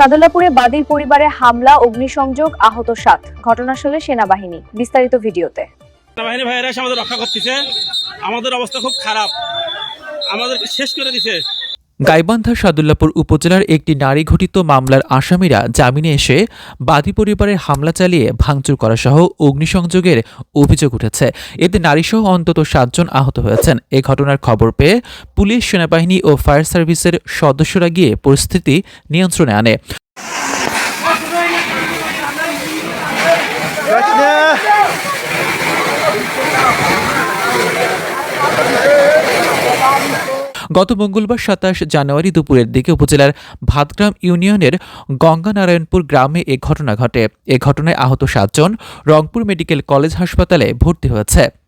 সাদুল্লাপুরে বাদীর পরিবারে হামলা, অগ্নিসংযোগ, আহত সাত। ঘটনাস্থলে সেনাবাহিনী। বিস্তারিত ভিডিওতে। সেনাবাহিনী ভাইয়েরা আমাদের রক্ষা করতেছে। আমাদের অবস্থা খুব খারাপ। আমাদেরকে শেষ করে দিছে। গাইবান্ধা সাদুল্লাপুর উপজেলার একটি নারী ঘটিত মামলার আসামিরা জামিনে এসে বাদী পরিবারের হামলা চালিয়ে ভাঙচুর করা সহ অগ্নিসংযোগের অভিযোগ উঠেছে। এতে নারীসহ অন্তত সাতজন আহত হয়েছেন। এ ঘটনার খবর পেয়ে পুলিশ, সেনাবাহিনী ও ফায়ার সার্ভিসের সদস্যরা গিয়ে পরিস্থিতি নিয়ন্ত্রণে আনে। গত মঙ্গলবার সাতাশ জানুয়ারি দুপুরের দিকে উপজেলার ভাতগ্রাম ইউনিয়নের গঙ্গানারায়ণপুর গ্রামে এ ঘটনা ঘটে। এ ঘটনায় আহত সাতজন রংপুর মেডিকেল কলেজ হাসপাতালে ভর্তি হয়েছে।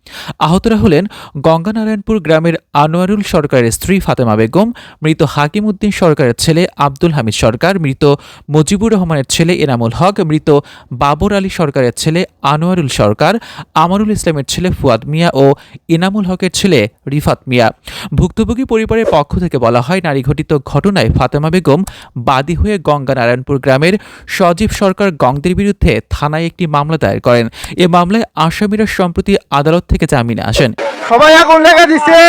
আহতরা হলেন গঙ্গানারায়ণপুর গ্রামের আনোয়ারুল সরকারের স্ত্রী ফাতেমা বেগম, মৃত হাকিম উদ্দিন সরকারের ছেলে আব্দুল হামিদ সরকার, মৃত মুজিবুর রহমানের ছেলে এনামুল হক, মৃত বাবর আলী সরকারের ছেলে আনোয়ারুল সরকার, আমারুল ইসলামের ছেলে ফুয়াদ মিয়া ও এনামুল হকের ছেলে রিফাত মিয়া। ভুক্তভোগী পরিবারের পক্ষ থেকে বলা হয়, নারী ঘটিত ঘটনায় ফাতেমা বেগম বাদী হয়ে গঙ্গা নারায়ণপুর গ্রামের সজীব সরকার গংদের বিরুদ্ধে থানায় একটি মামলা দায়ের করেন। এ মামলায় আসামিরা সম্প্রতি আদালত থেকে জামিনে আসেন। সবাই আগুন লেগে দিছে।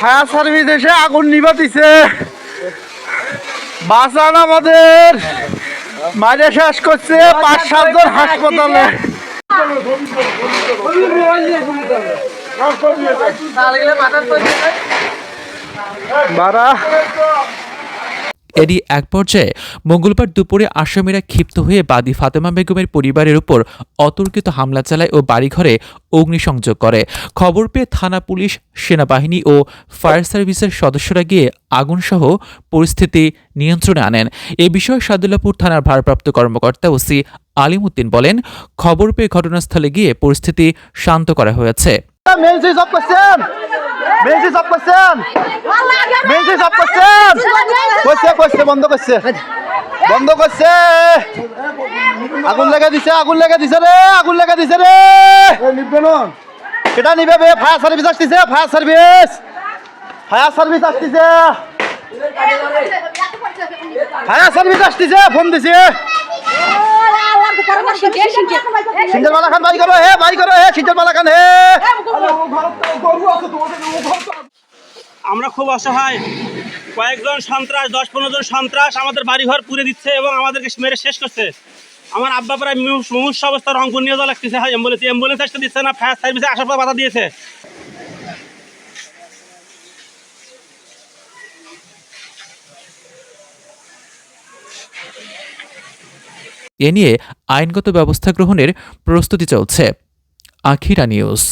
ফায়ার সার্ভিস এসে আগুন নিভা দিছে। বাঁচান আমাদের। মাঝে শেষ করছে পাঁচ সাতজন হাসপাতালে। বারা এরই এক পর্যায়ে মঙ্গলবার দুপুরে আসামিরা ক্ষিপ্ত হয়ে বাদী ফাতেমা বেগমের পরিবারের উপর অতর্কিত হামলা চালায় ও বাড়িঘরে অগ্নিসংযোগ করে। খবর পেয়ে থানা পুলিশ, সেনাবাহিনী ও ফায়ার সার্ভিসের সদস্যরা গিয়ে আগুনসহ পরিস্থিতি নিয়ন্ত্রণে আনেন। এ বিষয়ে সাদুল্লাপুর থানার ভারপ্রাপ্ত কর্মকর্তা ওসি আলিমুদ্দিন বলেন, খবর পেয়ে ঘটনাস্থলে গিয়ে পরিস্থিতি শান্ত করা হয়েছে। মেলসি সব করছেন মেলসি সব করছেন করছে করছে বন্ধ করছে বন্ধ করছে আগুন লেগে দিছে আগুন লেগে দিছে রে আগুন লেগে দিছে রে কেটা নিবে বে ফায়ার সার্ভিস আসতেছে ফায়ার সার্ভিস ফায়ার সার্ভিস আসতেছে ফায়ার সার্ভিস আসতেছে ফোন দিছে সিঙ্গেল মালা খান বাই করো হে বাই করো হে সিঙ্গেল মালা হে আমরা খুব অসহায়। কয়েকজন সন্ত্রাস দশ পনেরো জন সন্ত্রাস আমাদের বাড়িঘর পুড়ে দিচ্ছে এবং আমাদেরকে মেরে শেষ করছে। আমার আব্বা প্রায় মুমূর্ষ অবস্থা রংপুর নিয়ে যাওয়া লাগতেছে। হয় অ্যাম্বুলেন্স অ্যাম্বুলেন্স আসতে দিচ্ছে না ফায়ার সার্ভিসে আসার পর বাধা দিয়েছে। এ নিয়ে আইনগত ব্যবস্থা গ্রহণের প্রস্তুতি চলছে। আখিরা নিউজ।